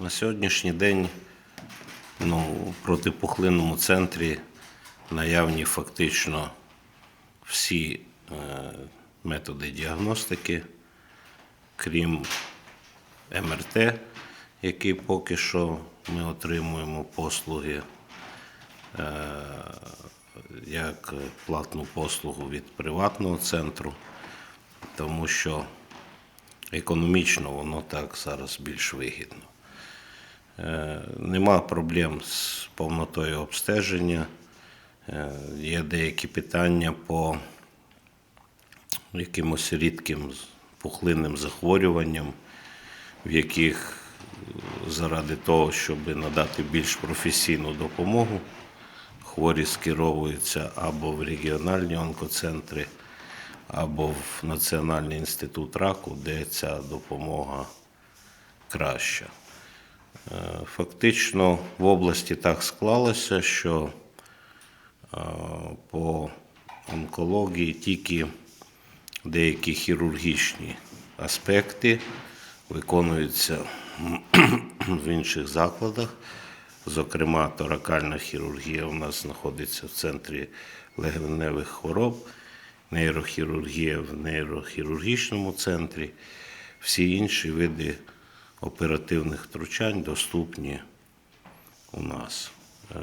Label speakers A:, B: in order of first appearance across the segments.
A: На сьогоднішній день ну, в протипухлинному центрі наявні фактично всі е, методи діагностики, крім МРТ, який поки що ми отримуємо послуги е, як платну послугу від приватного центру, тому що економічно воно так зараз більш вигідно. Е, Нема проблем з повнотою обстеження. Е, Є деякі питання по якимось рідким пухлинним захворюванням, в яких е, заради того, щоб надати більш професійну допомогу, хворі скеровуються або в регіональні онкоцентри, або в Національний інститут раку, де ця допомога краща. Е, Фактично в області так склалося, що е, по онкології тільки деякі хірургічні аспекти виконуються в інших закладах. Зокрема, торакальна хірургія у нас знаходиться в центрі легеневих хвороб, нейрохірургія в нейрохірургічному центрі. Всі інші види оперативних втручань доступні у нас. Е,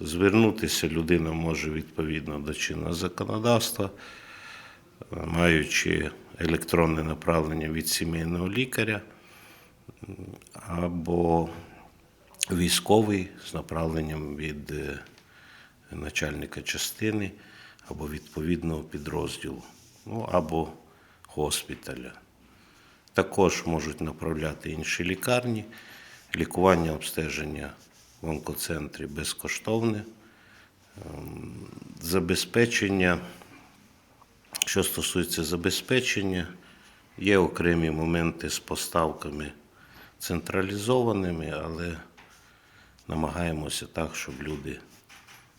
A: Звернутися людина може відповідно до чинного законодавства, е, маючи електронне направлення від сімейного лікаря або військовий з направленням від е, начальника частини або відповідного підрозділу, ну або госпіталя. Також можуть направляти інші лікарні. Лікування обстеження в онкоцентрі безкоштовне. Ем, Забезпечення, що стосується забезпечення, є окремі моменти з поставками централізованими, але намагаємося так, щоб люди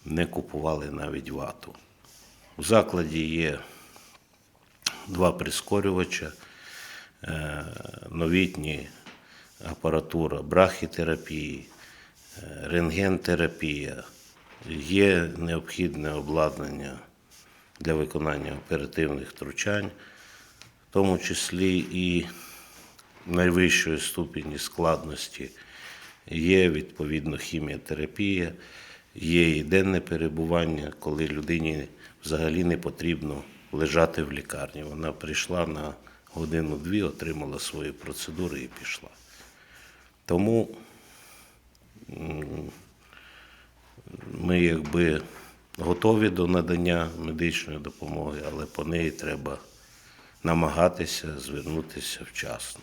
A: не купували навіть вату. У закладі є два прискорювача, новітні апаратура брахітерапії, е, рентгентерапія, є необхідне обладнання для виконання оперативних втручань, в тому числі і найвищої ступені складності є відповідно хіміотерапія, є і денне перебування, коли людині взагалі не потрібно лежати в лікарні. Вона прийшла на годину-дві, отримала свої процедури і пішла. Тому ми якби готові до надання медичної допомоги, але по неї треба намагатися звернутися вчасно.